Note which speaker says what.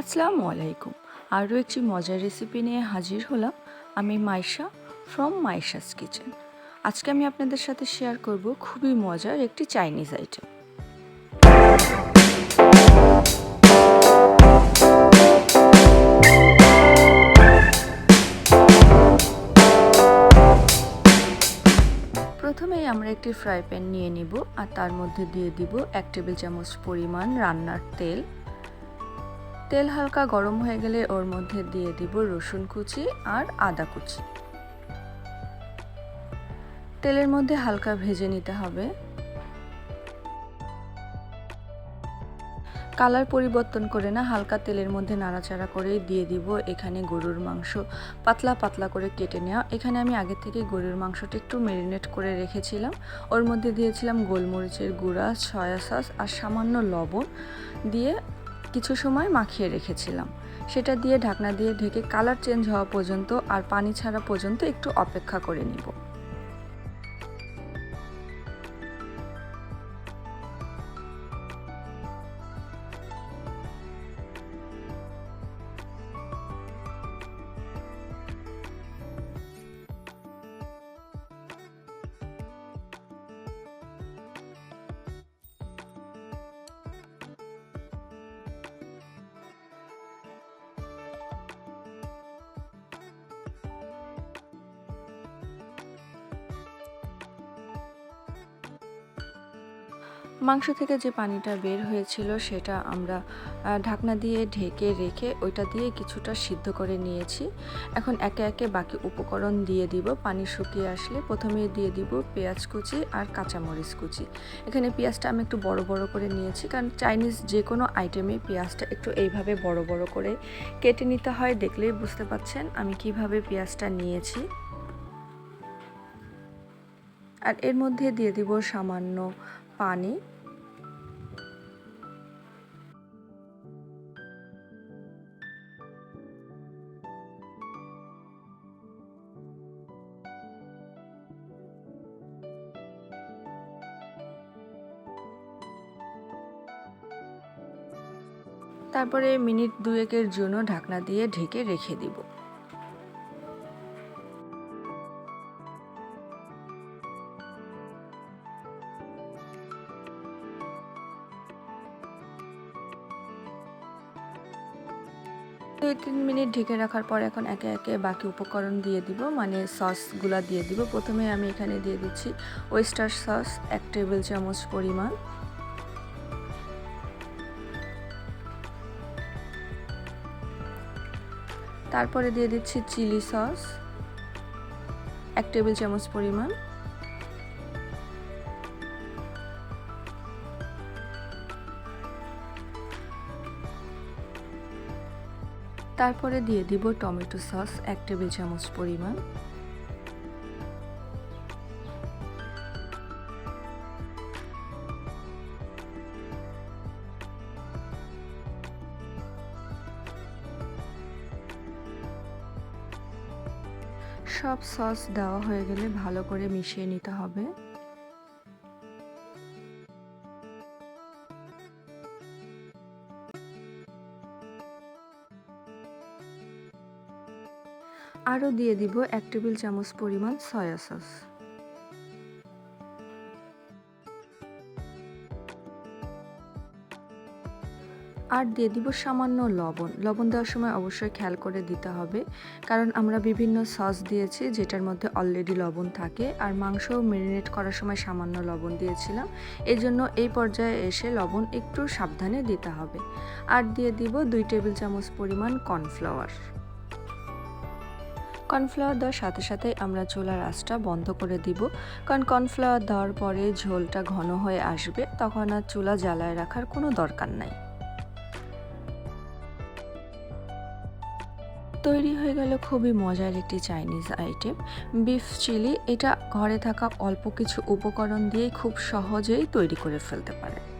Speaker 1: আসসালামু আলাইকুম। আরও একটি মজার রেসিপি নিয়ে হাজির হলাম আমি মাইশা ফ্রম মাইশাস কিচেন আজকে আমি আপনাদের সাথে শেয়ার করব খুবই মজার একটি চাইনিজ আইটেম প্রথমেই আমরা একটি ফ্রাই প্যান নিয়ে নিব আর তার মধ্যে দিয়ে দিব এক টেবিল চামচ পরিমাণ রান্নার তেল। তেল হালকা গরম হয়ে গেলে ওর মধ্যে দিয়ে দিব রসুন কুচি আর আদা কুচি। তেলের মধ্যে হালকা ভেজে নিতে হবে। কালার পরিবর্তন করে না হালকা তেলের মধ্যে নাড়াচাড়া করে দিয়ে দিব এখানে গরুর মাংস। পাতলা পাতলা করে কেটে নেওয়া। এখানে আমি আগে থেকে গরুর মাংসটা একটু ম্যারিনেট করে রেখেছিলাম। ওর মধ্যে দিয়েছিলাম গোলমরিচের গুঁড়া, সয়া সস আর সামান্য লবণ। দিয়ে কিছু সময় মাখিয়ে রেখেছিলাম। সেটা দিয়ে ঢাকনা দিয়ে ঢেকে কালার চেঞ্জ হওয়া পর্যন্ত আর পানি ছাড়া পর্যন্ত একটু অপেক্ষা করে নিব। মাংস থেকে যে পানিটা বের হয়েছিল সেটা আমরা ঢাকনা দিয়ে ঢেকে রেখে ওইটা দিয়ে কিছুটা সিদ্ধ করে নিয়েছি। এখন একে একে বাকি উপকরণ দিয়ে দিব। পানি শুকিয়ে আসলে প্রথমে দিয়ে দিব পেঁয়াজ কুচি আর কাঁচামরিচ কুচি। এখানে পেঁয়াজটা আমি একটু বড় বড় করে নিয়েছি কারণ চাইনিজ যে কোনো আইটেমে পেঁয়াজটা একটু এইভাবে বড় বড় করে কেটে নিতে হয় দেখলেই বুঝতে পাচ্ছেন আমি কীভাবে পেঁয়াজটা নিয়েছি। আর এর মধ্যে দিয়ে দিব সামান্য পানি। তারপরে মিনিট দুয়েকের জন্য ঢাকনা দিয়ে ঢেকে রেখে দিব। দুই তিন মিনিট ঢেকে রাখার পর এখন একে একে বাকি উপকরণ দিয়ে দিব মানে সসগুলা দিয়ে দিব। প্রথমে আমি এখানে দিয়ে দিচ্ছি ওয়েস্টার সস, এক টেবিল চামচ পরিমাণ। তারপরে দিয়ে দিচ্ছি চিলি সস, এক টেবিল চামচ পরিমাণ। তারপরে দিয়ে দিব টমেটো সস, এক টেবিল চামচ পরিমাণ। সব সস দেওয়া হয়ে গেলে ভালো করে মিশিয়ে নিতে হবে। আরও দিয়ে দিব এক টেবিল চামচ পরিমাণ সয়া সস। আর দিয়ে দিব সামান্য লবণ। লবণ দেওয়ার সময় অবশ্যই খেয়াল করে দিতে হবে। কারণ আমরা বিভিন্ন সস দিয়েছি, যেটার মধ্যে অলরেডি লবণ থাকে। আর মাংস মেরিনেট করার সময় সামান্য লবণ দিয়েছিলাম। এই জন্য এই পর্যায়ে এসে লবণ একটু সাবধানে দিতে হবে। আর দিয়ে দিব দুই টেবিল চামচ পরিমাণ কর্নফ্লাওয়ার। কর্নফ্লাওয়ার দেওয়ার সাথে সাথে আমরা চুলার আঁচটা বন্ধ করে দিব। কারণ কর্নফ্লাওয়ার দেওয়ার পরে ঝোলটা ঘন হয়ে আসবে, তখন আর চুলা জ্বালায় রাখার কোনো দরকার নাই। তৈরি হয়ে গেল খুবই মজার একটি চাইনিজ আইটেম। বিফ চিলি, এটা ঘরে থাকা অল্প কিছু উপকরণ দিয়ে খুব সহজেই তৈরি করে ফেলতে পারে